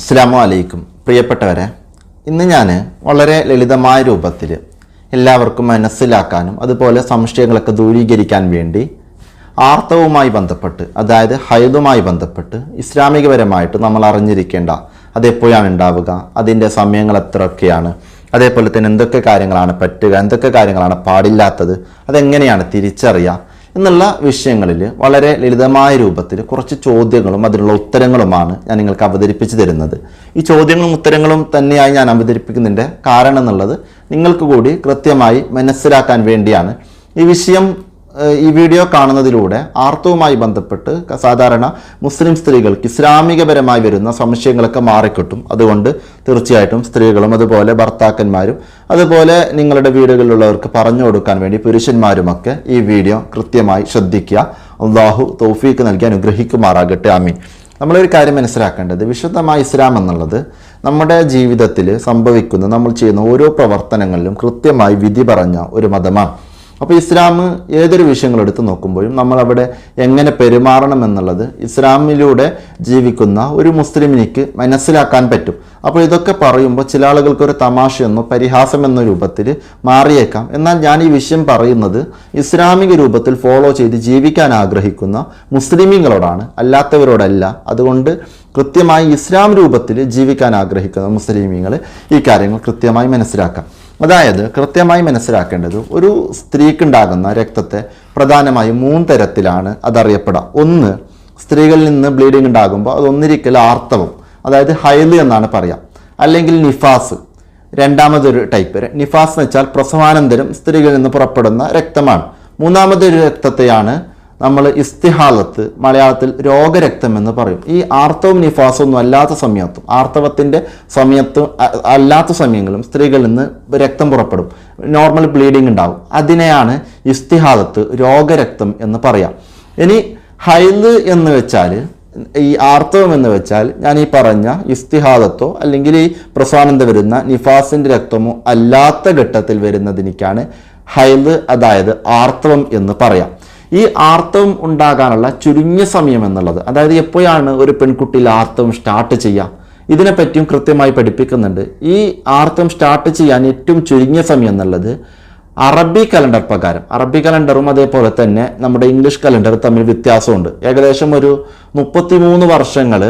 അസ്സാം വലൈക്കും പ്രിയപ്പെട്ടവരെ ഇന്ന് ഞാൻ വളരെ ലളിതമായ രൂപത്തിൽ എല്ലാവർക്കും മനസ്സിലാക്കാനും അതുപോലെ സംശയങ്ങളൊക്കെ ദൂരീകരിക്കാൻ വേണ്ടി ആർത്തവുമായി ബന്ധപ്പെട്ട് അതായത് ഹൈദുമായി ബന്ധപ്പെട്ട് ഇസ്ലാമികപരമായിട്ട് നമ്മൾ അറിഞ്ഞിരിക്കേണ്ട അതെപ്പോഴാണ് ഉണ്ടാവുക അതിന്റെ സമയങ്ങൾ എത്രയൊക്കെയാണ് അതേപോലെ തന്നെ എന്തൊക്കെ കാര്യങ്ങളാണ് പറ്റുക എന്തൊക്കെ കാര്യങ്ങളാണ് പാടില്ലാത്തത് അതെങ്ങനെയാണ് തിരിച്ചറിയുക എന്നുള്ള വിഷയങ്ങളിൽ വളരെ ലളിതമായ രൂപത്തിൽ കുറച്ച് ചോദ്യങ്ങളും അതിനുള്ള ഉത്തരങ്ങളുമാണ് ഞാൻ നിങ്ങൾക്ക് അവതരിപ്പിച്ച് തരുന്നത്. ഈ ചോദ്യങ്ങളും ഉത്തരങ്ങളും തന്നെയായി ഞാൻ അവതരിപ്പിക്കുന്നതിന്റെ കാരണം എന്നുള്ളത് നിങ്ങൾക്ക് കൂടി കൃത്യമായി മനസ്സിലാക്കാൻ വേണ്ടിയാണ്. ഈ വിഷയം ഈ വീഡിയോ കാണുന്നതിലൂടെ ആർത്തവുമായി ബന്ധപ്പെട്ട് സാധാരണ മുസ്ലിം സ്ത്രീകൾക്ക് ഇസ്ലാമികപരമായി വരുന്ന സംശയങ്ങളൊക്കെ മാറിക്കിട്ടും. അതുകൊണ്ട് തീർച്ചയായിട്ടും സ്ത്രീകളും അതുപോലെ ഭർത്താക്കന്മാരും അതുപോലെ നിങ്ങളുടെ വീടുകളിലുള്ളവർക്ക് പറഞ്ഞു കൊടുക്കാൻ വേണ്ടി പുരുഷന്മാരുമൊക്കെ ഈ വീഡിയോ കൃത്യമായി ശ്രദ്ധിക്കുക. അള്ളാഹു തൗഫീക്ക് നൽകി അനുഗ്രഹിക്കുമാറാകട്ടെ. ആമീൻ. നമ്മളൊരു കാര്യം മനസ്സിലാക്കേണ്ടത് വിശുദ്ധമായ ഇസ്ലാം എന്നുള്ളത് നമ്മുടെ ജീവിതത്തിൽ സംഭവിക്കുന്ന നമ്മൾ ചെയ്യുന്ന ഓരോ പ്രവർത്തനങ്ങളിലും കൃത്യമായി വിധി പറഞ്ഞ ഒരു മതമാണ്. അപ്പോൾ ഇസ്ലാം ഏതൊരു വിഷയങ്ങൾ എടുത്ത് നോക്കുമ്പോഴും നമ്മളവിടെ എങ്ങനെ പെരുമാറണം എന്നുള്ളത് ഇസ്ലാമിലൂടെ ജീവിക്കുന്ന ഒരു മുസ്ലിമിനിക്ക് മനസ്സിലാക്കാൻ പറ്റും. അപ്പോൾ ഇതൊക്കെ പറയുമ്പോൾ ചില ആളുകൾക്ക് ഒരു തമാശയെന്നോ പരിഹാസം എന്ന രൂപത്തിൽ മാറിയേക്കാം. എന്നാൽ ഞാൻ ഈ വിഷയം പറയുന്നത് ഇസ്ലാമിക രൂപത്തിൽ ഫോളോ ചെയ്ത് ജീവിക്കാൻ ആഗ്രഹിക്കുന്ന മുസ്ലിമീങ്ങളോടാണ് അല്ലാത്തവരോടല്ല. അതുകൊണ്ട് കൃത്യമായി ഇസ്ലാം രൂപത്തിൽ ജീവിക്കാൻ ആഗ്രഹിക്കുന്ന മുസ്ലിമീങ്ങൾ ഈ കാര്യങ്ങൾ കൃത്യമായി മനസ്സിലാക്കാം. അതായത് കൃത്യമായി മനസ്സിലാക്കേണ്ടത് ഒരു സ്ത്രീക്കുണ്ടാകുന്ന രക്തത്തെ പ്രധാനമായും മൂന്ന് തരത്തിലാണ് അതറിയപ്പെടുക. ഒന്ന് സ്ത്രീകളിൽ നിന്ന് ബ്ലീഡിംഗ് ഉണ്ടാകുമ്പോൾ അതൊന്നിരിക്കൽ ആർത്തവം അതായത് ഹൈലി എന്നാണ് പറയാം. അല്ലെങ്കിൽ നിഫാസ് രണ്ടാമതൊരു ടൈപ്പ് നിഫാസ് എന്ന് വെച്ചാൽ പ്രസവാനന്തരം സ്ത്രീകളിൽ നിന്ന് പുറപ്പെടുന്ന രക്തമാണ്. മൂന്നാമതൊരു രക്തത്തെയാണ് നമ്മൾ ഇസ്തിഹാദത്ത് മലയാളത്തിൽ രോഗരക്തം എന്ന് പറയും. ഈ ആർത്തവും നിഫാസും ഒന്നും അല്ലാത്ത സമയത്തും ആർത്തവത്തിന്റെ സമയത്തും അല്ലാത്ത സമയങ്ങളും സ്ത്രീകളിൽ നിന്ന് രക്തം പുറപ്പെടും. നോർമൽ ബ്ലീഡിംഗ് ഉണ്ടാവും. അതിനെയാണ് ഇസ്തിഹാദത്ത് രോഗരക്തം എന്ന് പറയാം. ഇനി ഹൈൽ എന്ന് വെച്ചാൽ ഈ ആർത്തവം എന്ന് വെച്ചാൽ ഞാൻ ഈ പറഞ്ഞ ഇസ്തിഹാദത്തോ അല്ലെങ്കിൽ ഈ പ്രസാനന്ദ വരുന്ന നിഫാസിന്റെ രക്തമോ അല്ലാത്ത ഘട്ടത്തിൽ വരുന്നതിനേക്കാണ് ഹൈൽ അതായത് ആർത്തവം എന്ന് പറയാം. ഈ ആർത്തവം ഉണ്ടാകാനുള്ള ചുരുങ്ങിയ സമയം എന്നുള്ളത്. അതായത് എപ്പോഴാണ് ഒരു പെൺകുട്ടിയിൽ ആർത്തവം സ്റ്റാർട്ട് ചെയ്യുക? ഇതിനെപ്പറ്റിയും കൃത്യമായി പഠിപ്പിക്കുന്നുണ്ട്. ഈ ആർത്തവം സ്റ്റാർട്ട് ചെയ്യാൻ ഏറ്റവും ചുരുങ്ങിയ സമയം എന്നുള്ളത് അറബി കലണ്ടർ പ്രകാരം. അറബി കലണ്ടറും അതേപോലെ തന്നെ നമ്മുടെ ഇംഗ്ലീഷ് കലണ്ടർ തമ്മിൽ വ്യത്യാസമുണ്ട്. ഏകദേശം ഒരു മുപ്പത്തിമൂന്ന് വർഷങ്ങൾ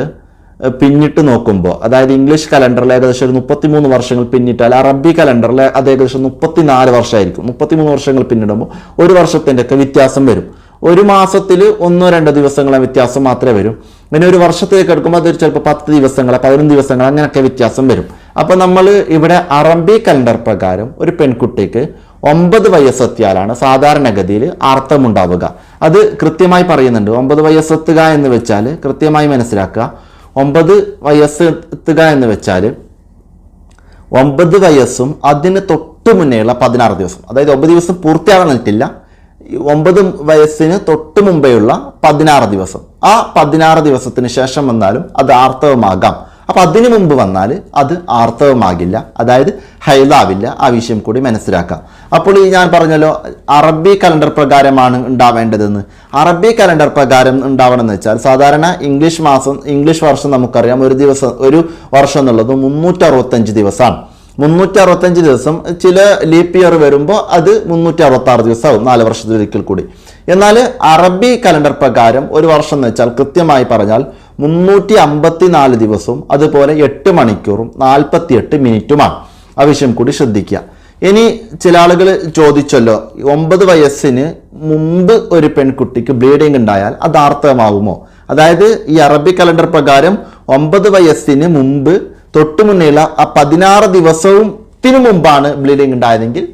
പിന്നിട്ട് നോക്കുമ്പോൾ അതായത് ഇംഗ്ലീഷ് കലണ്ടറിൽ ഏകദേശം ഒരു മുപ്പത്തിമൂന്ന് വർഷങ്ങൾ പിന്നിട്ടാൽ അറബി കലണ്ടറിൽ അത് ഏകദേശം മുപ്പത്തിനാല് വർഷമായിരിക്കും. മുപ്പത്തിമൂന്ന് വർഷങ്ങൾ പിന്നിടുമ്പോൾ ഒരു വർഷത്തിന്റെ ഒക്കെ വ്യത്യാസം വരും. ഒരു മാസത്തിൽ ഒന്നോ രണ്ടോ ദിവസങ്ങളെ വ്യത്യാസം മാത്രമേ വരും. പിന്നെ ഒരു വർഷത്തേക്ക് എടുക്കുമ്പോൾ അത് ചിലപ്പോൾ പത്ത് ദിവസങ്ങളെ പതിനൊന്ന് ദിവസങ്ങൾ അങ്ങനെയൊക്കെ വ്യത്യാസം വരും. അപ്പോൾ നമ്മൾ ഇവിടെ അറബി കലണ്ടർ പ്രകാരം ഒരു പെൺകുട്ടിക്ക് ഒമ്പത് വയസ്സെത്തിയാലാണ് സാധാരണഗതിയിൽ അർത്ഥമുണ്ടാവുക. അത് കൃത്യമായി പറയുന്നുണ്ട്. ഒമ്പത് വയസ്സെത്തുക എന്ന് വെച്ചാൽ കൃത്യമായി മനസ്സിലാക്കുക. ഒമ്പത് വയസ്സ് എത്തുക എന്ന് വെച്ചാൽ ഒമ്പത് വയസ്സും അതിന് തൊട്ട് മുന്നേയുള്ള പതിനാറ് ദിവസം. അതായത് ഒമ്പത് ദിവസം പൂർത്തിയാകാനിട്ടില്ല ഈ ഒമ്പത് വയസ്സിന് തൊട്ട് മുമ്പേയുള്ള പതിനാറ് ദിവസം. ആ പതിനാറ് ദിവസത്തിന് ശേഷം വന്നാലും അത് ആർത്തവമാകാം. അപ്പം അതിനു മുമ്പ് വന്നാൽ അത് ആർത്തവമാകില്ല. അതായത് ഹൈലാവില്ല. ആ വിഷയം കൂടി മനസ്സിലാക്കാം. അപ്പോൾ ഈ ഞാൻ പറഞ്ഞല്ലോ അറബി കലണ്ടർ പ്രകാരമാണ് ഉണ്ടാവേണ്ടതെന്ന്. അറബി കലണ്ടർ പ്രകാരം ഉണ്ടാവണമെന്ന് വെച്ചാൽ സാധാരണ ഇംഗ്ലീഷ് മാസം ഇംഗ്ലീഷ് വർഷം നമുക്കറിയാം. ഒരു ദിവസം ഒരു വർഷം എന്നുള്ളത് മുന്നൂറ്ററുപത്തഞ്ച് ദിവസമാണ് മുന്നൂറ്റി അറുപത്തഞ്ച് ദിവസം ചില ലീപ്പ് ഇയർ വരുമ്പോൾ അത് മുന്നൂറ്റി അറുപത്താറ് ദിവസമാവും നാല് വർഷത്തിലൊരിക്കൽ കൂടി. എന്നാൽ അറബി കലണ്ടർ പ്രകാരം ഒരു വർഷം എന്ന് വെച്ചാൽ കൃത്യമായി പറഞ്ഞാൽ മുന്നൂറ്റി അമ്പത്തി നാല് ദിവസവും അതുപോലെ എട്ട് മണിക്കൂറും നാൽപ്പത്തി എട്ട് മിനിറ്റുമാണ്. ആ വിഷയം കൂടി ശ്രദ്ധിക്കുക. ഇനി ചില ആളുകൾ ചോദിച്ചല്ലോ ഒമ്പത് വയസ്സിന് മുമ്പ് ഒരു പെൺകുട്ടിക്ക് ബ്ലീഡിംഗ് ഉണ്ടായാൽ അത് ആർത്തമാകുമോ അതായത് ഈ അറബി കലണ്ടർ പ്രകാരം ഒമ്പത് വയസ്സിന് മുമ്പ് തൊട്ടു ആ പതിനാറ് ദിവസവും ത്തിനു മുമ്പാണ് ബ്ലീഡിംഗ് ഉണ്ടായതെങ്കിൽ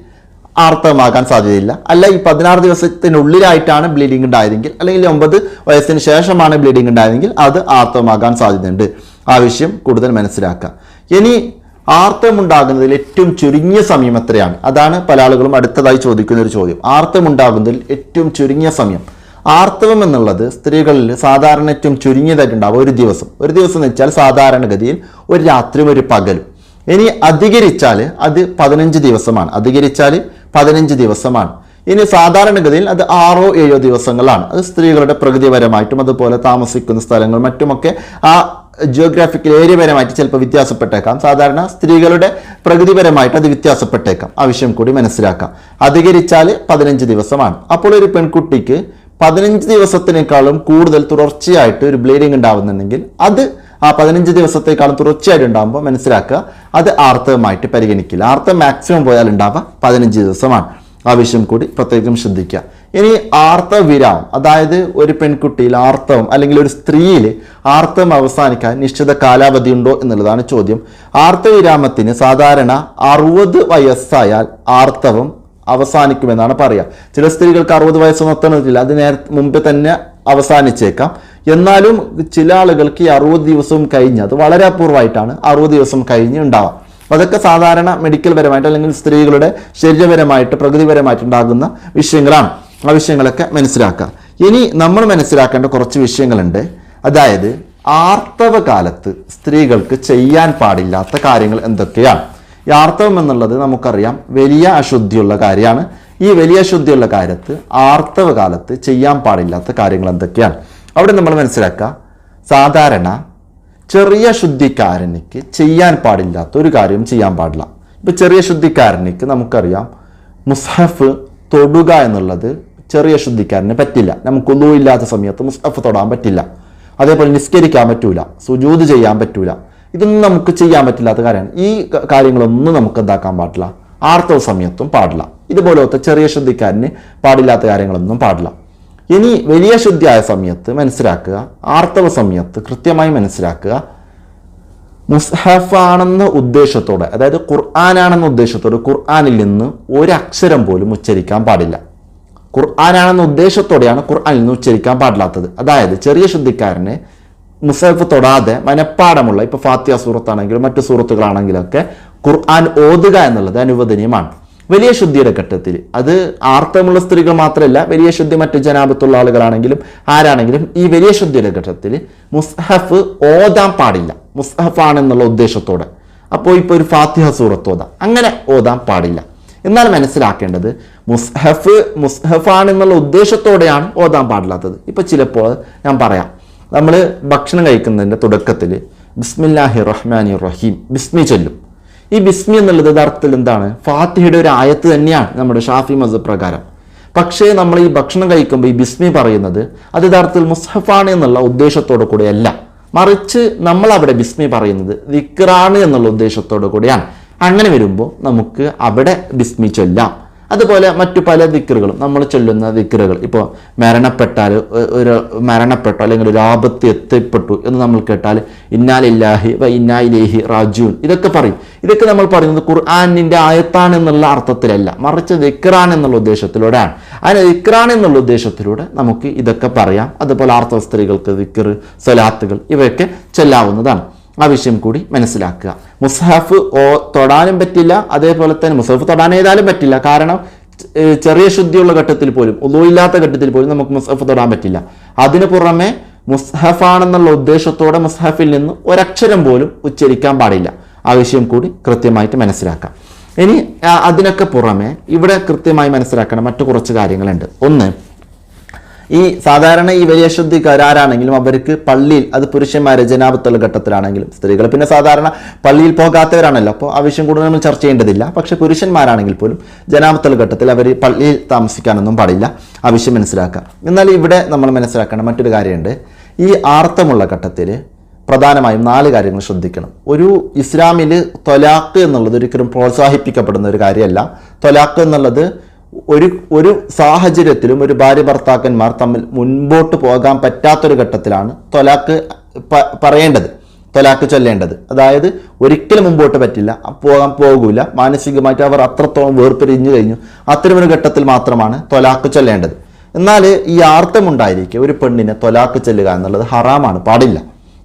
ആർത്തവമാകാൻ സാധ്യതയില്ല. അല്ല ഈ പതിനാറ് ദിവസത്തിനുള്ളിലായിട്ടാണ് ബ്ലീഡിംഗ് ഉണ്ടായതെങ്കിൽ അല്ലെങ്കിൽ ഒമ്പത് വയസ്സിന് ശേഷമാണ് ബ്ലീഡിംഗ് ഉണ്ടായതെങ്കിൽ അത് ആർത്തവമാകാൻ സാധ്യതയുണ്ട്. ആവശ്യം കൂടുതൽ മനസ്സിലാക്കുക ഇനി ആർത്തമുണ്ടാകുന്നതിൽ ഏറ്റവും ചുരുങ്ങിയ സമയം എത്രയാണ്? അതാണ് പല ആളുകളും അടുത്തതായി ചോദിക്കുന്ന ഒരു ചോദ്യം. ആർത്തമുണ്ടാകുന്നതിൽ ഏറ്റവും ചുരുങ്ങിയ സമയം. ആർത്തവം എന്നുള്ളത് സ്ത്രീകളിൽ സാധാരണ ഏറ്റവും ചുരുങ്ങിയതായിട്ടുണ്ടാവും ഒരു ദിവസം. ഒരു ദിവസം എന്ന് വെച്ചാൽ സാധാരണഗതിയിൽ ഒരു രാത്രിയും ഒരു പകലും. ഇനി അധികരിച്ചാൽ അത് പതിനഞ്ച് ദിവസമാണ്. അധികരിച്ചാൽ പതിനഞ്ച് ദിവസമാണ്. ഇനി സാധാരണഗതിയിൽ അത് ആറോ ഏഴോ ദിവസങ്ങളാണ്. അത് സ്ത്രീകളുടെ പ്രകൃതിപരമായിട്ടും അതുപോലെ താമസിക്കുന്ന സ്ഥലങ്ങൾ മറ്റുമൊക്കെ ആ ജിയോഗ്രാഫിക്കൽ ഏരിയപരമായിട്ട് ചിലപ്പോൾ വ്യത്യാസപ്പെട്ടേക്കാം. സാധാരണ സ്ത്രീകളുടെ പ്രകൃതിപരമായിട്ട് അത് വ്യത്യാസപ്പെട്ടേക്കാം. ആവശ്യം കൂടി മനസ്സിലാക്കാം. അധികരിച്ചാൽ പതിനഞ്ച് ദിവസമാണ്. അപ്പോൾ ഒരു പെൺകുട്ടിക്ക് പതിനഞ്ച് ദിവസത്തിനേക്കാളും കൂടുതൽ തുടർച്ചയായിട്ട് ഒരു ബ്ലീഡിങ് ഉണ്ടാവുന്നുണ്ടെങ്കിൽ അത് ആ പതിനഞ്ച് ദിവസത്തേക്കാളും തുടർച്ചയായിട്ട് ഉണ്ടാകുമ്പോൾ മനസ്സിലാക്കുക അത് ആർത്തവമായിട്ട് പരിഗണിക്കില്ല. ആർത്തം മാക്സിമം പോയാൽ ഉണ്ടാവുക പതിനഞ്ച് ദിവസമാണ്. ആവശ്യം കൂടി പ്രത്യേകം ശ്രദ്ധിക്കുക. ഇനി ആർത്തവ വിരാമം അതായത് ഒരു പെൺകുട്ടിയിൽ ആർത്തവം അല്ലെങ്കിൽ ഒരു സ്ത്രീയിൽ ആർത്തവം അവസാനിക്കാൻ നിശ്ചിത കാലാവധി ഉണ്ടോ എന്നുള്ളതാണ് ചോദ്യം. ആർത്തവ വിരാമത്തിന് സാധാരണ അറുപത് വയസ്സായാൽ ആർത്തവം അവസാനിക്കുമെന്നാണ് പറയുക. ചില സ്ത്രീകൾക്ക് അറുപത് വയസ്സൊന്നും എത്തണമെന്നില്ല അത് നേരത്തെ മുമ്പേ തന്നെ അവസാനിച്ചേക്കാം. എന്നാലും ചില ആളുകൾക്ക് ഈ അറുപത് ദിവസവും കഴിഞ്ഞ് അത് വളരെ അപൂർവമായിട്ടാണ് അറുപത് ദിവസം കഴിഞ്ഞ് ഉണ്ടാവാം. അതൊക്കെ സാധാരണ മെഡിക്കൽ പരമായിട്ട് അല്ലെങ്കിൽ സ്ത്രീകളുടെ ശരീരപരമായിട്ട് പ്രകൃതിപരമായിട്ട് ഉണ്ടാകുന്ന വിഷയങ്ങളാണ്. ആ വിഷയങ്ങളൊക്കെ മനസ്സിലാക്കുക ഇനി നമ്മൾ മനസ്സിലാക്കേണ്ട കുറച്ച് വിഷയങ്ങളുണ്ട്. അതായത് ആർത്തവ കാലത്ത് സ്ത്രീകൾക്ക് ചെയ്യാൻ പാടില്ലാത്ത കാര്യങ്ങൾ എന്തൊക്കെയാണ്? ഈ ആർത്തവം എന്നുള്ളത് നമുക്കറിയാം. വലിയ അശുദ്ധിയുള്ള കാര്യമാണ്. ഈ വലിയ ശുദ്ധിയുള്ള കാര്യത്ത് ആർത്തവ കാലത്ത് ചെയ്യാൻ പാടില്ലാത്ത കാര്യങ്ങൾ എന്തൊക്കെയാണ്? അവിടെ നമ്മൾ മനസ്സിലാക്കുക സാധാരണ ചെറിയ ശുദ്ധിക്കാരനിക്ക് ചെയ്യാൻ പാടില്ലാത്ത ഒരു കാര്യം ചെയ്യാൻ പാടില്ല. ഇപ്പൊ ചെറിയ ശുദ്ധിക്കാരനിക്ക് നമുക്കറിയാം മുസ്ഹഫ് തൊടുക എന്നുള്ളത് ചെറിയ ശുദ്ധിക്കാരന് പറ്റില്ല. നമുക്ക് ഒന്നും ഇല്ലാത്ത സമയത്ത് മുസ്ഹഫ് തൊടാൻ പറ്റില്ല. അതേപോലെ നിസ്കരിക്കാൻ പറ്റൂല സുജൂത് ചെയ്യാൻ പറ്റൂല. ഇതൊന്നും നമുക്ക് ചെയ്യാൻ പറ്റില്ലാത്ത കാര്യമാണ്. ഈ കാര്യങ്ങളൊന്നും നമുക്ക് എന്താക്കാൻ പാടില്ല. ആർത്തവ സമയത്തും പാടില്ല. ഇതുപോലത്തെ ചെറിയ ശുദ്ധിക്കാരന് പാടില്ലാത്ത കാര്യങ്ങളൊന്നും പാടില്ല. ഇനി വലിയ ശുദ്ധിയായ സമയത്ത് മനസ്സിലാക്കുക ആർത്തവ സമയത്ത് കൃത്യമായി മനസ്സിലാക്കുക മുസ്ഹഫാണെന്ന ഉദ്ദേശത്തോടെ അതായത് ഖുർആാനാണെന്ന ഉദ്ദേശത്തോടെ ഖുർആാനിൽ നിന്ന് ഒരക്ഷരം പോലും ഉച്ചരിക്കാൻ പാടില്ല. ഖുർആാനാണെന്ന ഉദ്ദേശത്തോടെയാണ് ഖുർആാനിൽ നിന്ന് ഉച്ചരിക്കാൻ പാടില്ലാത്തത്. അതായത് ചെറിയ ശുദ്ധിക്കാരന് മുസഹഫ് തൊടാതെ മനഃപ്പാടമുള്ള ഇപ്പൊ ഫാത്തിയ സൂറത്താണെങ്കിലും മറ്റു സൂറത്തുകളാണെങ്കിലൊക്കെ ഖുർആൻ ഓതുക എന്നുള്ളത് അനുവദനീയമാണ്. വലിയ ശുദ്ധിയുടെ ഘട്ടത്തിൽ. അത് ആർത്തമുള്ള സ്ത്രീകൾ മാത്രമല്ല വലിയ ശുദ്ധി മറ്റു ജനാപത്തുള്ള ആളുകളാണെങ്കിലും ആരാണെങ്കിലും ഈ വലിയ ശുദ്ധിയുടെ ഘട്ടത്തിൽ മുസ്ഹഫ് ഓതാൻ പാടില്ല. മുസ്ഹഫ് ആണെന്നുള്ള ഉദ്ദേശത്തോടെ. അപ്പോൾ ഇപ്പോൾ ഒരു ഫാത്തിഹ സൂറത്ത് ഓതാം. അങ്ങനെ ഓതാൻ പാടില്ല. എന്നാൽ മനസ്സിലാക്കേണ്ടത് മുസ്ഹഫ് മുസ്ഹഫ് ആണെന്നുള്ള ഉദ്ദേശത്തോടെയാണ് ഓതാൻ പാടില്ലാത്തത്. ഇപ്പൊ ചിലപ്പോൾ ഞാൻ പറയാം നമ്മൾ ഭക്ഷണം കഴിക്കുന്നതിന്റെ തുടക്കത്തിൽ ബിസ്മില്ലാഹി റഹ്മാനി റഹീം ബിസ്മി ചൊല്ലും. ഈ ബിസ്മി എന്നുള്ളത് യഥാർത്ഥത്തിൽ എന്താണ്? ഫാത്തിഹയുടെ ഒരു ആയത്ത് തന്നെയാണ് നമ്മുടെ ഷാഫി മസ് പ്രകാരം. പക്ഷേ നമ്മൾ ഈ ഭക്ഷണം കഴിക്കുമ്പോൾ ഈ ബിസ്മി പറയുന്നത് അത് യഥാർത്ഥത്തിൽ മുസ്ഹഫാണ് എന്നുള്ള ഉദ്ദേശത്തോടു കൂടെയല്ല. മറിച്ച് നമ്മൾ അവിടെ ബിസ്മി പറയുന്നത് വിക്രാണ് എന്നുള്ള ഉദ്ദേശത്തോടു കൂടിയാണ്. അങ്ങനെ വരുമ്പോൾ നമുക്ക് അവിടെ ബിസ്മി ചൊല്ലാം. അതുപോലെ മറ്റു പല ദിക്കറുകളും നമ്മൾ ചൊല്ലുന്ന ദിക്കറുകൾ ഇപ്പോൾ മരണപ്പെട്ടാൽ ഒരു മരണപ്പെട്ടോ അല്ലെങ്കിൽ ഒരു ആപത്ത് എത്തിപ്പെട്ടു എന്ന് നമ്മൾ കേട്ടാൽ ഇന്നാലില്ലാഹി വ ഇന്നാ ഇന്നായിലേഹി റാജൂൻ ഇതൊക്കെ പറയും. ഇതൊക്കെ നമ്മൾ പറയുന്നത് ഖുർആാനിന്റെ ആയത്താണ് എന്നുള്ള അർത്ഥത്തിലല്ല. മറിച്ച് ദിക്റാൻ എന്നുള്ള ഉദ്ദേശത്തിലൂടെയാണ്. അതിന് ദിക്റാൻ എന്നുള്ള ഉദ്ദേശത്തിലൂടെ നമുക്ക് ഇതൊക്കെ പറയാം. അതുപോലെ ആർത്തവ സ്ത്രീകൾക്ക് ദിക്കർ സ്വലാത്തുകൾ ഇവയൊക്കെ ചൊല്ലാവുന്നതാണ്. ആ വിഷയം കൂടി മനസ്സിലാക്കുക. മുസ്ഹഫ് ഓ തൊടാനും പറ്റില്ല. അതേപോലെ തന്നെ മുസ്ഹഫ് തൊടാൻ ഏതായാലും പറ്റില്ല. കാരണം ചെറിയ ശുദ്ധിയുള്ള ഘട്ടത്തിൽ പോലും ഒന്നുമില്ലാത്ത ഘട്ടത്തിൽ പോലും നമുക്ക് മുസ്ഹഫ് തൊടാൻ പറ്റില്ല. അതിനു പുറമെ മുസ്ഹഫാണെന്നുള്ള ഉദ്ദേശത്തോടെ മുസ്ഹഫിൽ നിന്ന് ഒരക്ഷരം പോലും ഉച്ചരിക്കാൻ പാടില്ല. ആ വിഷയം കൂടി കൃത്യമായിട്ട് മനസ്സിലാക്കാം. ഇനി അതിനൊക്കെ പുറമെ ഇവിടെ കൃത്യമായി മനസ്സിലാക്കണം മറ്റു കുറച്ച് കാര്യങ്ങളുണ്ട്. ഒന്ന് ഈ സാധാരണ ഈ വലിയ ശുദ്ധിക്കാരാണെങ്കിലും അവർക്ക് പള്ളിയിൽ അത് പുരുഷന്മാരെ ജനാപത്തുള്ള ഘട്ടത്തിലാണെങ്കിലും സ്ത്രീകൾ പിന്നെ സാധാരണ പള്ളിയിൽ പോകാത്തവരാണല്ലോ. അപ്പോൾ ആവശ്യം കൂടുതൽ നമ്മൾ ചർച്ച ചെയ്യേണ്ടതില്ല. പക്ഷെ പുരുഷന്മാരാണെങ്കിൽ പോലും ജനാപത്തുള്ള ഘട്ടത്തിൽ അവർ പള്ളിയിൽ താമസിക്കാനൊന്നും പാടില്ല. ആവശ്യം മനസ്സിലാക്കുക എന്നാൽ ഇവിടെ നമ്മൾ മനസ്സിലാക്കേണ്ട മറ്റൊരു കാര്യമുണ്ട്. ഈ ആർത്തമുള്ള ഘട്ടത്തിൽ പ്രധാനമായും നാല് കാര്യങ്ങൾ ശ്രദ്ധിക്കണം. ഒരു ഇസ്ലാമിൽ തൊലാക്ക് എന്നുള്ളത് ഒരിക്കലും പ്രോത്സാഹിപ്പിക്കപ്പെടുന്ന ഒരു കാര്യമല്ല. തൊലാക്ക് എന്നുള്ളത് ഒരു ഒരു സാഹചര്യത്തിലും ഒരു ഭാര്യ ഭർത്താക്കന്മാർ തമ്മിൽ മുൻപോട്ട് പോകാൻ പറ്റാത്തൊരു ഘട്ടത്തിലാണ് തൊലാക്ക് പറയേണ്ടത് തൊലാക്ക് ചൊല്ലേണ്ടത്. അതായത് ഒരിക്കലും മുമ്പോട്ട് പറ്റില്ല പോകാൻ പോകില്ല മാനസികമായിട്ട് അവർ അത്രത്തോളം വേർപിരിഞ്ഞു കഴിഞ്ഞു. അത്തരമൊരു ഘട്ടത്തിൽ മാത്രമാണ് തൊലാക്ക് ചൊല്ലേണ്ടത്. എന്നാൽ ഈ ആർത്തമുണ്ടായിരിക്കെ ഒരു പെണ്ണിനെ തൊലാക്ക് ചെല്ലുക എന്നുള്ളത് ഹറാമാണ് പാടില്ല.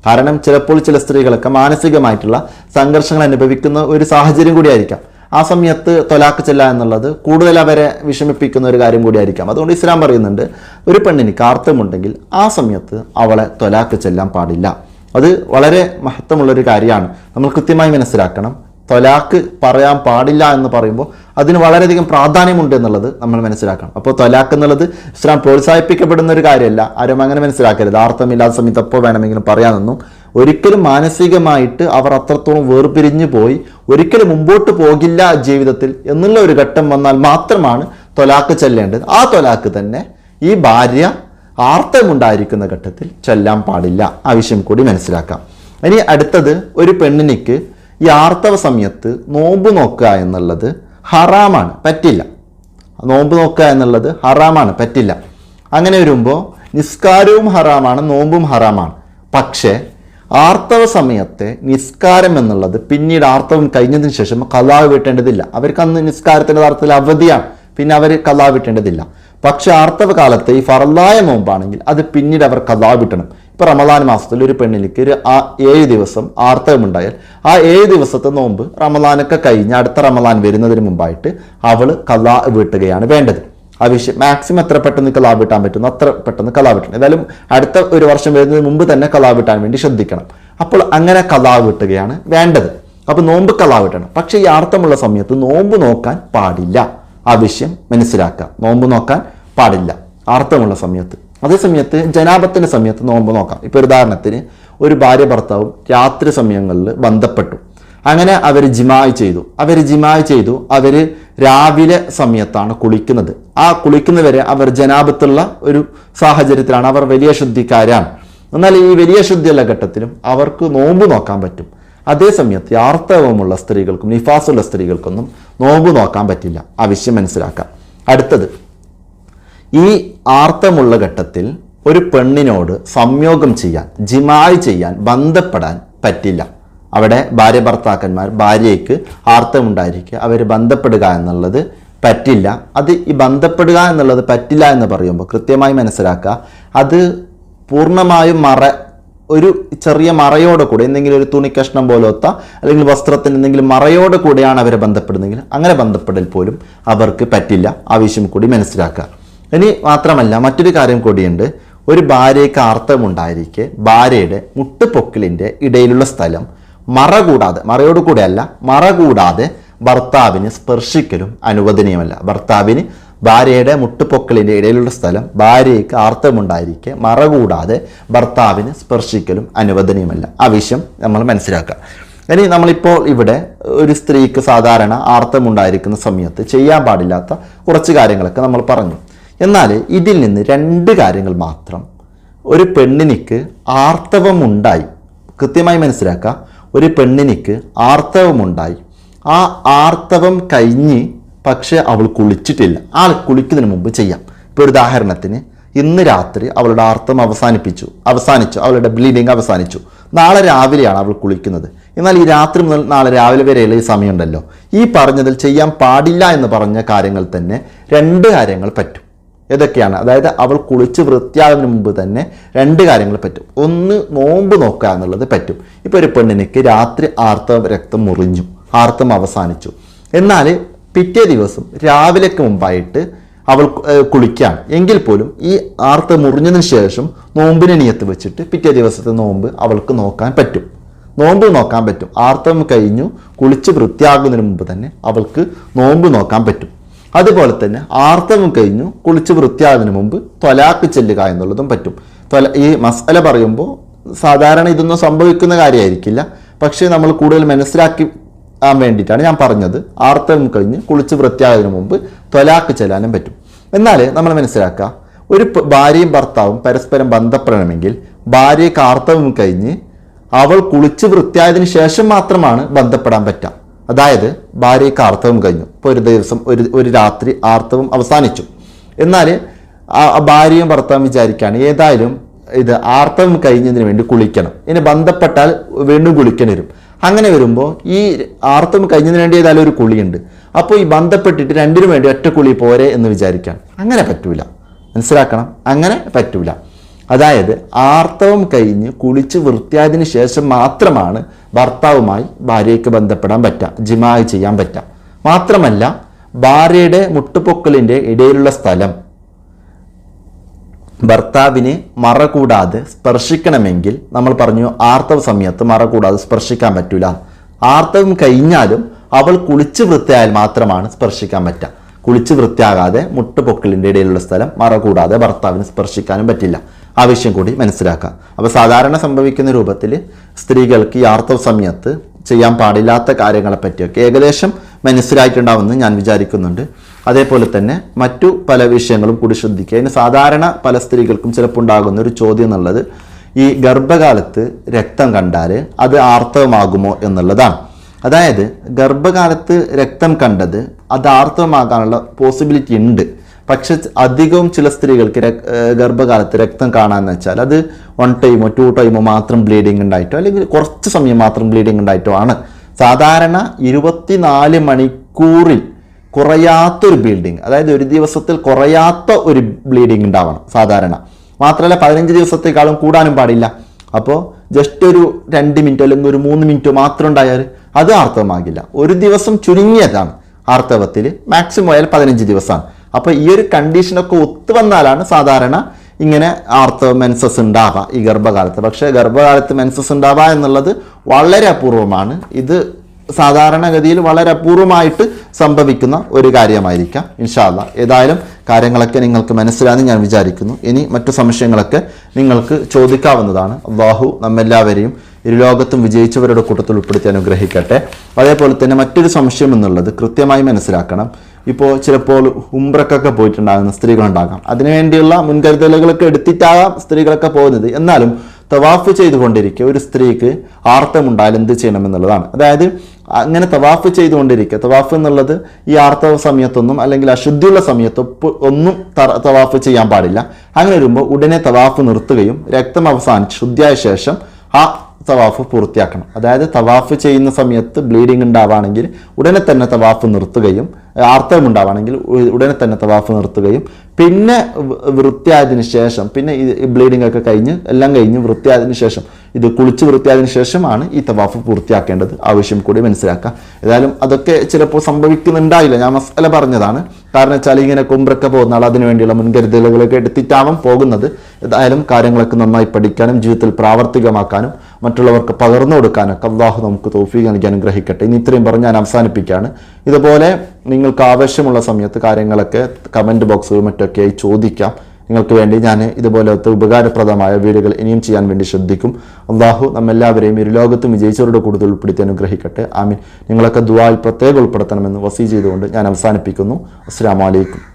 കാരണം ചിലപ്പോൾ ചില സ്ത്രീകളൊക്കെ മാനസികമായിട്ടുള്ള സംഘർഷങ്ങൾ അനുഭവിക്കുന്ന ഒരു സാഹചര്യം കൂടിയായിരിക്കാം. ആ സമയത്ത് തൊലാക്ക് ചെല്ല എന്നുള്ളത് കൂടുതൽ അവരെ വിഷമിപ്പിക്കുന്ന ഒരു കാര്യം കൂടിയായിരിക്കാം. അതുകൊണ്ട് ഇസ്ലാം പറയുന്നുണ്ട് ഒരു പെണ്ണിന് കാർത്തമുണ്ടെങ്കിൽ ആ സമയത്ത് അവളെ തൊലാക്ക് ചെല്ലാൻ പാടില്ല. അത് വളരെ മഹത്വമുള്ളൊരു കാര്യമാണ്. നമ്മൾ കൃത്യമായി മനസ്സിലാക്കണം തൊലാക്ക് പറയാൻ പാടില്ല എന്ന് പറയുമ്പോൾ അതിന് വളരെയധികം പ്രാധാന്യമുണ്ട് എന്നുള്ളത് നമ്മൾ മനസ്സിലാക്കണം. അപ്പോൾ തൊലാക്ക് എന്നുള്ളത് ഇസ്ലാം പ്രോത്സാഹിപ്പിക്കപ്പെടുന്ന ഒരു കാര്യമല്ല. ആരും അങ്ങനെ മനസ്സിലാക്കരുത്. ആർത്ഥമില്ലാത്ത സമയത്ത് എപ്പോൾ വേണമെങ്കിലും പറയാമെന്നും ഒരിക്കലും മാനസികമായിട്ട് അവർ അത്രത്തോളം വേർപിരിഞ്ഞു പോയി ഒരിക്കലും മുമ്പോട്ട് പോകില്ല ജീവിതത്തിൽ എന്നുള്ള ഒരു ഘട്ടം വന്നാൽ മാത്രമാണ് തൊലാക്ക് ചെല്ലേണ്ടത്. ആ തൊലാക്ക് തന്നെ ഈ ഭാര്യ ആർത്തമുണ്ടായിരിക്കുന്ന ഘട്ടത്തിൽ ചെല്ലാൻ പാടില്ല. ആവശ്യം കൂടി മനസ്സിലാക്കാം. ഇനി അടുത്തത് ഒരു പെണ്ണിനിക്ക് ഈ ആർത്തവ സമയത്ത് നോമ്പ് നോക്കുക എന്നുള്ളത് ഹറാമാണ് പറ്റില്ല. നോമ്പ് നോക്കുക എന്നുള്ളത് ഹറാമാണ് പറ്റില്ല. അങ്ങനെ വരുമ്പോൾ നിസ്കാരവും ഹറാമാണ് നോമ്പും ഹറാമാണ്. പക്ഷേ ആർത്തവ സമയത്തെ നിസ്കാരം എന്നുള്ളത് പിന്നീട് ആർത്തവം കഴിഞ്ഞതിന് ശേഷം കലാവ് വീട്ടേണ്ടതില്ല. അവർക്ക് അന്ന് നിസ്കാരത്തിന്റെ അർത്ഥത്തിൽ അവധിയാണ്. പിന്നെ അവർ കലാവ് വീട്ടേണ്ടതില്ല. പക്ഷേ ആർത്തവ കാലത്ത് ഈ ഫറലായ നോമ്പാണെങ്കിൽ അത് പിന്നീട് അവർ കലാവ് വിട്ടണം. ഇപ്പോൾ റമദാൻ മാസത്തിൽ ഒരു പെണ്ണിലേക്ക് ഒരു ആ ഏഴ് ദിവസം ആർത്തവമുണ്ടായാൽ ആ ഏഴ് ദിവസത്തെ നോമ്പ് റമദാനൊക്കെ കഴിഞ്ഞ് അടുത്ത റമദാൻ വരുന്നതിന് മുമ്പായിട്ട് അവൾ കലാ വീട്ടുകയാണ് വേണ്ടത്. ആവശ്യം മാക്സിമം എത്ര പെട്ടെന്ന് കലാ വിട്ടാൻ പറ്റുന്നു? അത്ര പെട്ടെന്ന് കലാ വിട്ടണം ഏതായാലും അടുത്ത ഒരു വർഷം വരുന്നതിന് മുമ്പ് തന്നെ കലാ വിട്ടാൻ വേണ്ടി ശ്രദ്ധിക്കണം. അപ്പോൾ അങ്ങനെ കലാ വിട്ടുകയാണ് വേണ്ടത്. അപ്പോൾ നോമ്പ് കലാ വിട്ടണം പക്ഷേ ഈ ആർത്തമുള്ള സമയത്ത് നോമ്പ് നോക്കാൻ പാടില്ല. ആവശ്യം മനസ്സിലാക്കുക. നോമ്പ് നോക്കാൻ പാടില്ല. അർത്ഥമുള്ള സമയത്ത്. അതേ സമയത്ത് ജനാപത്തിന്റെ സമയത്ത് നോമ്പ് നോക്കാം. ഇപ്പോൾ ഒരു ഉദാഹരണത്തിന് ഒരു ഭാര്യ ഭർത്താവും രാത്രി സമയങ്ങളിൽ ബന്ധപ്പെട്ടു. അങ്ങനെ അവർ ജിമായി ചെയ്തു. അവർ ജിമായി ചെയ്തു. അവർ രാവിലെ സമയത്താണ് കുളിക്കുന്നത്. ആ കുളിക്കുന്നവരെ അവർ ജനാപത്തുള്ള ഒരു സാഹചര്യത്തിലാണ്. അവർ വലിയ ശുദ്ധിക്കാരാണ്. എന്നാൽ ഈ വലിയ ശുദ്ധിയുള്ള ഘട്ടത്തിലും അവർക്ക് നോമ്പ് നോക്കാൻ പറ്റും. അതേസമയത്ത് ആർത്തവമുള്ള സ്ത്രീകൾക്കും നിഫാസുള്ള സ്ത്രീകൾക്കൊന്നും നോമ്പ് നോക്കാൻ പറ്റില്ല. ആവശ്യം മനസ്സിലാക്കാം. അടുത്തത് ഈ ആർത്തമുള്ള ഘട്ടത്തിൽ ഒരു പെണ്ണിനോട് സംയോഗം ചെയ്യാൻ ജിമായി ചെയ്യാൻ ബന്ധപ്പെടാൻ പറ്റില്ല. അവിടെ ഭാര്യ ഭർത്താക്കന്മാർ ഭാര്യയ്ക്ക് ആർത്തമുണ്ടായിരിക്കുക അവർ ബന്ധപ്പെടുക എന്നുള്ളത് പറ്റില്ല. അത് ഈ ബന്ധപ്പെടുക എന്നുള്ളത് പറ്റില്ല എന്ന് പറയുമ്പോൾ കൃത്യമായി മനസ്സിലാക്കുക. അത് പൂർണമായും മറ ഒരു ചെറിയ മറയോടെ കൂടെ എന്തെങ്കിലും ഒരു തുണി കഷ്ണം പോലത്തെ അല്ലെങ്കിൽ വസ്ത്രത്തിന് എന്തെങ്കിലും മറയോടെ കൂടെയാണ് അവരെ ബന്ധപ്പെടുന്നതെങ്കിൽ അങ്ങനെ ബന്ധപ്പെടൽ പോലും അവർക്ക് പറ്റില്ല. ആവശ്യം കൂടി മനസ്സിലാക്കുക. ഇനി മാത്രമല്ല മറ്റൊരു കാര്യം കൂടിയുണ്ട്. ഒരു ഭാര്യയ്ക്ക് ആർത്തവമുണ്ടായിരിക്കെ ഭാര്യയുടെ മുട്ടുപൊക്കിളിന്റെ ഇടയിലുള്ള സ്ഥലം മറ കൂടാതെ മറയോട് കൂടെ അല്ല മറ കൂടാതെ ഭർത്താവിന് സ്പർശിക്കലും അനുവദനീയമല്ല. ഭർത്താവിന് ഭാര്യയുടെ മുട്ടുപൊക്കലിന്റെ ഇടയിലുള്ള സ്ഥലം ഭാര്യയ്ക്ക് ആർത്തമുണ്ടായിരിക്കെ മറ കൂടാതെ ഭർത്താവിന് സ്പർശിക്കലും അനുവദനീയമല്ല. ആവശ്യം നമ്മൾ മനസ്സിലാക്കുക. ഇനി നമ്മളിപ്പോൾ ഇവിടെ ഒരു സ്ത്രീക്ക് സാധാരണ ആർത്തമുണ്ടായിരിക്കുന്ന സമയത്ത് ചെയ്യാൻ പാടില്ലാത്ത കുറച്ച് കാര്യങ്ങളൊക്കെ നമ്മൾ പറഞ്ഞു. എന്നാൽ ഇതിൽ നിന്ന് രണ്ട് കാര്യങ്ങൾ മാത്രം. ഒരു പെണ്ണിനിക്ക് ആർത്തവമുണ്ടായി. കൃത്യമായി മനസ്സിലാക്കുക. ഒരു പെണ്ണിനിക്ക് ആർത്തവമുണ്ടായി. ആ ആർത്തവം കഴിഞ്ഞ് പക്ഷെ അവൾ കുളിച്ചിട്ടില്ല. ആൾ കുളിക്കുന്നതിന് മുമ്പ് ചെയ്യാം. ഇപ്പോൾ ഒരു ഉദാഹരണത്തിന് ഇന്ന് രാത്രി അവളുടെ ആർത്തം അവസാനിപ്പിച്ചു. അവസാനിച്ചു. അവളുടെ ബ്ലീഡിങ് അവസാനിച്ചു. നാളെ രാവിലെയാണ് അവൾ കുളിക്കുന്നത്. എന്നാൽ ഈ രാത്രി മുതൽ നാളെ രാവിലെ വരെയുള്ള ഈ സമയമുണ്ടല്ലോ. ഈ പറഞ്ഞതിൽ ചെയ്യാൻ പാടില്ല എന്ന് പറഞ്ഞ കാര്യങ്ങൾ തന്നെ രണ്ട് കാര്യങ്ങൾ പറ്റും. ഏതൊക്കെയാണ്? അതായത് അവൾ കുളിച്ച് വൃത്തിയാകുന്നതിന് മുമ്പ് തന്നെ രണ്ട് കാര്യങ്ങൾ പറ്റും. ഒന്ന് നോമ്പ് നോക്കുക എന്നുള്ളത് പറ്റും. ഇപ്പോൾ ഒരു പെണ്ണിനിക്ക് രാത്രി ആർത്തവ രക്തം മുറിഞ്ഞു. ആർത്തം അവസാനിച്ചു. എന്നാൽ പിറ്റേ ദിവസം രാവിലേക്ക് മുമ്പായിട്ട് അവൾ കുളിക്കാൻ എങ്കിൽ പോലും ഈ ആർത്ത് മുറിഞ്ഞതിന് ശേഷം നോമ്പിനെ നിയത്ത് വെച്ചിട്ട് പിറ്റേ ദിവസത്തെ നോമ്പ് അവൾക്ക് നോക്കാൻ പറ്റും. നോമ്പ് നോക്കാൻ പറ്റും. ആർത്തം കഴിഞ്ഞു കുളിച്ച് വൃത്തിയാകുന്നതിന് മുമ്പ് തന്നെ അവൾക്ക് നോമ്പ് നോക്കാൻ പറ്റും. അതുപോലെ തന്നെ ആർത്തവം കഴിഞ്ഞു കുളിച്ച് വൃത്തിയാകുന്നതിന് മുമ്പ് ത്വലാക്ക് ചെല്ലുക എന്നുള്ളതും പറ്റും. ത്വല ഈ മസാല പറയുമ്പോൾ സാധാരണ ഇതൊന്നും സംഭവിക്കുന്ന കാര്യമായിരിക്കില്ല പക്ഷേ നമ്മൾ കൂടുതൽ മനസ്സിലാക്കി വേണ്ടിയിട്ടാണ് ഞാൻ പറഞ്ഞത്. ആർത്തവം കഴിഞ്ഞ് കുളിച്ച് വൃത്തിയായതിന് മുമ്പ് ത്വലാക്ക് ചെല്ലാനും പറ്റും. എന്നാൽ നമ്മൾ മനസ്സിലാക്കുക ഒരു ഭാര്യയും ഭർത്താവും പരസ്പരം ബന്ധപ്പെടണമെങ്കിൽ ഭാര്യയ്ക്ക് ആർത്തവം കഴിഞ്ഞ് അവൾ കുളിച്ച് വൃത്തിയായതിനു ശേഷം മാത്രമാണ് ബന്ധപ്പെടാൻ പറ്റുക അതായത് ഭാര്യയ്ക്ക് ആർത്തവം കഴിഞ്ഞു. ഇപ്പോൾ ഒരു ദിവസം ഒരു ഒരു രാത്രി ആർത്തവം അവസാനിച്ചു. എന്നാൽ ആ ഭാര്യയും ഭർത്താവും വിചാരിക്കുകയാണ് ഏതായാലും ഇത് ആർത്തവം കഴിഞ്ഞതിന് വേണ്ടി കുളിക്കണം. ഇനി ബന്ധപ്പെട്ടാൽ വീണ്ടും കുളിക്കേണ്ടി വരും. അങ്ങനെ വരുമ്പോൾ ഈ ആർത്തവം കഴിഞ്ഞതിന് വേണ്ടി ഏതായാലും ഒരു കുളിയുണ്ട്. അപ്പോൾ ഈ ബന്ധപ്പെട്ടിട്ട് രണ്ടിനു വേണ്ടി ഒറ്റ കുളി പോരെ എന്ന് വിചാരിക്കാം. അങ്ങനെ പറ്റൂല. മനസ്സിലാക്കണം? അങ്ങനെ പറ്റൂല. അതായത് ആർത്തവം കഴിഞ്ഞ് കുളിച്ച് വൃത്തിയായതിനു ശേഷം മാത്രമാണ് ഭർത്താവുമായി ഭാര്യയ്ക്ക് ബന്ധപ്പെടാൻ പറ്റുക ജിമായി ചെയ്യാൻ പറ്റുക മാത്രമല്ല ഭാര്യയുടെ മുട്ടുപൊക്കലിന്റെ ഇടയിലുള്ള സ്ഥലം ഭർത്താവിന് മറ കൂടാതെ സ്പർശിക്കണമെങ്കിൽ നമ്മൾ പറഞ്ഞു ആർത്തവ സമയത്ത് മറ കൂടാതെ സ്പർശിക്കാൻ പറ്റൂല. ആർത്തവം കഴിഞ്ഞാലും അവൾ കുളിച്ച് വൃത്തിയായാൽ മാത്രമാണ് സ്പർശിക്കാൻ പറ്റുക. കുളിച്ച് വൃത്തിയാകാതെ മുട്ടുപൊക്കലിന്റെ ഇടയിലുള്ള സ്ഥലം മറ കൂടാതെ ഭർത്താവിന് സ്പർശിക്കാനും പറ്റില്ല. ആവശ്യം കൂടി മനസ്സിലാക്കാം അപ്പോൾ സാധാരണ സംഭവിക്കുന്ന രൂപത്തിൽ സ്ത്രീകൾക്ക് ഈ ആർത്തവ സമയത്ത് ചെയ്യാൻ പാടില്ലാത്ത കാര്യങ്ങളെ പറ്റിയൊക്കെ ഏകദേശം മനസ്സിലായിട്ടുണ്ടാവുമെന്ന് ഞാൻ വിചാരിക്കുന്നുണ്ട്. അതേപോലെ തന്നെ മറ്റു പല വിഷയങ്ങളും കൂടി ശ്രദ്ധിക്കുക. അതിന് സാധാരണ പല സ്ത്രീകൾക്കും ചിലപ്പോൾ ഉണ്ടാകുന്ന ഒരു ചോദ്യം എന്നുള്ളത് ഈ ഗർഭകാലത്ത് രക്തം കണ്ടാൽ അത് ആർത്തവമാകുമോ എന്നുള്ളതാണ്. അതായത് ഗർഭകാലത്ത് രക്തം കണ്ടത് അത് ആർത്തവമാകാനുള്ള പോസിബിലിറ്റി ഉണ്ട്. പക്ഷെ അധികവും ചില സ്ത്രീകൾക്ക് ഗർഭകാലത്ത് രക്തം കാണാന്ന് വെച്ചാൽ അത് വൺ ടൈമോ ടു ടൈമോ മാത്രം ബ്ലീഡിങ് ഉണ്ടായിട്ടോ അല്ലെങ്കിൽ കുറച്ച് സമയം മാത്രം ബ്ലീഡിങ് ഉണ്ടായിട്ടോ ആണ്. സാധാരണ ഇരുപത്തിനാല് മണിക്കൂറിൽ കുറയാത്തൊരു ബ്ലീഡിങ് അതായത് ഒരു ദിവസത്തിൽ കുറയാത്ത ഒരു ബ്ലീഡിങ് ഉണ്ടാവണം സാധാരണ. മാത്രമല്ല പതിനഞ്ച് ദിവസത്തേക്കാളും കൂടാനും പാടില്ല. അപ്പോൾ ജസ്റ്റ് ഒരു രണ്ട് മിനിറ്റോ അല്ലെങ്കിൽ ഒരു മൂന്ന് മിനിറ്റോ മാത്രം ഉണ്ടായാൽ അത് ആർത്തവമാകില്ല. ഒരു ദിവസം ചുരുങ്ങിയതാണ് ആർത്തവത്തിൽ മാക്സിമം ആയാൽ പതിനഞ്ച് ദിവസമാണ്. അപ്പോൾ ഈ ഒരു കണ്ടീഷനൊക്കെ ഒത്തു വന്നാലാണ് സാധാരണ ഇങ്ങനെ ആർത്തവ മെൻസസ് ഉണ്ടാവുക ഈ ഗർഭകാലത്ത്. പക്ഷേ ഗർഭകാലത്ത് മെൻസസ് ഉണ്ടാവുക എന്നുള്ളത് വളരെ അപൂർവമാണ്. ഇത് സാധാരണഗതിയിൽ വളരെ അപൂർവമായിട്ട് സംഭവിക്കുന്ന ഒരു കാര്യമായിരിക്കാം. ഇൻഷാല്ല ഏതായാലും കാര്യങ്ങളൊക്കെ നിങ്ങൾക്ക് മനസ്സിലാകുന്ന ഞാൻ വിചാരിക്കുന്നു. ഇനി മറ്റു സംശയങ്ങളൊക്കെ നിങ്ങൾക്ക് ചോദിക്കാവുന്നതാണ്. അള്ളാഹു നമ്മെല്ലാവരെയും ഇരുലോകത്തും വിജയിച്ചവരുടെ കൂട്ടത്തിൽ ഉൾപ്പെടുത്തി അനുഗ്രഹിക്കട്ടെ. അതേപോലെ തന്നെ മറ്റൊരു സംശയം എന്നുള്ളത് കൃത്യമായി മനസ്സിലാക്കണം. ഇപ്പോൾ ചിലപ്പോൾ ഉംറക്കൊക്കെ പോയിട്ടുണ്ടാകുന്ന സ്ത്രീകളുണ്ടാകാം. അതിനുവേണ്ടിയുള്ള മുൻകരുതലുകളൊക്കെ എടുത്തിട്ടാകാം സ്ത്രീകളൊക്കെ പോകുന്നത്. എന്നാലും തവാഫ് ചെയ്തുകൊണ്ടിരിക്കുക ഒരു സ്ത്രീക്ക് ആർത്തമുണ്ടായാൽ എന്ത് ചെയ്യണമെന്നുള്ളതാണ് അതായത് അങ്ങനെ തവാഫ് ചെയ്തുകൊണ്ടിരിക്കുക തവാഫ് എന്നുള്ളത് ഈ ആർത്തവ സമയത്തൊന്നും അല്ലെങ്കിൽ അശുദ്ധിയുള്ള സമയത്തോ ഒന്നും തവാഫ് ചെയ്യാൻ പാടില്ല. അങ്ങനെ വരുമ്പോൾ ഉടനെ തവാഫ് നിർത്തുകയും രക്തം അവസാനിച്ച് ശുദ്ധിയായ ശേഷം ആ തവാഫ് പൂർത്തിയാക്കണം. അതായത് തവാഫ് ചെയ്യുന്ന സമയത്ത് ബ്ലീഡിങ് ഉണ്ടാവുകയാണെങ്കിൽ ഉടനെ തന്നെ തവാഫ് നിർത്തുകയും ആർത്തവം ഉണ്ടാവുകയാണെങ്കിൽ ഉടനെ തന്നെ തവാഫ് നിർത്തുകയും പിന്നെ വൃത്തിയായതിന് ശേഷം പിന്നെ ഈ ബ്ലീഡിംഗ് ഒക്കെ കഴിഞ്ഞ് എല്ലാം കഴിഞ്ഞ് വൃത്തിയായതിനു ശേഷം ഇത് കുളിച്ച് വൃത്തിയായതിനു ശേഷമാണ് ഈ തവാഫ് പൂർത്തിയാക്കേണ്ടത്. ആവശ്യം കൂടി മനസ്സിലാക്കുക ഏതായാലും അതൊക്കെ ചിലപ്പോൾ സംഭവിക്കുന്നുണ്ടായില്ല. ഞാൻ മസാല പറഞ്ഞതാണ്. കാരണം വെച്ചാൽ ഇങ്ങനെ കുമ്പ്രൊക്കെ പോകുന്ന ആൾ അതിനു വേണ്ടിയുള്ള മുൻകരുതലുകളൊക്കെ എടുത്തിട്ടാവും പോകുന്നത്. ഏതായാലും കാര്യങ്ങളൊക്കെ നന്നായി പഠിക്കാനും ജീവിതത്തിൽ പ്രാവർത്തികമാക്കാനും മറ്റുള്ളവർക്ക് പകർന്നു കൊടുക്കാനൊക്കെ അള്ളാഹു നമുക്ക് തോഫീ നൽകി അനുഗ്രഹിക്കട്ടെ. ഇനി ഇത്രയും പറഞ്ഞ് ഞാൻ അവസാനിപ്പിക്കുകയാണ്. ഇതുപോലെ നിങ്ങൾക്ക് ആവശ്യമുള്ള സമയത്ത് കാര്യങ്ങളൊക്കെ കമന്റ് ബോക്സുകൾ മറ്റൊക്കെയായി ചോദിക്കാം. നിങ്ങൾക്ക് വേണ്ടി ഞാൻ ഇതുപോലത്തെ ഉപകാരപ്രദമായ വീഡിയോകൾ ഇനിയും ചെയ്യാൻ വേണ്ടി ശ്രദ്ധിക്കും. അള്ളാഹു നമ്മെല്ലാവരെയും ഇരു ലോകത്തും വിജയിച്ചവരുടെ കൂടുതൽ ഉൾപ്പെടുത്തി അനുഗ്രഹിക്കട്ടെ. ആമീൻ. നിങ്ങളൊക്കെ ദുവായിൽ പ്രത്യേകം ഉൾപ്പെടുത്തണമെന്ന് വസീ ചെയ്തുകൊണ്ട് ഞാൻ അവസാനിപ്പിക്കുന്നു. അസ്സാം വലൈക്കും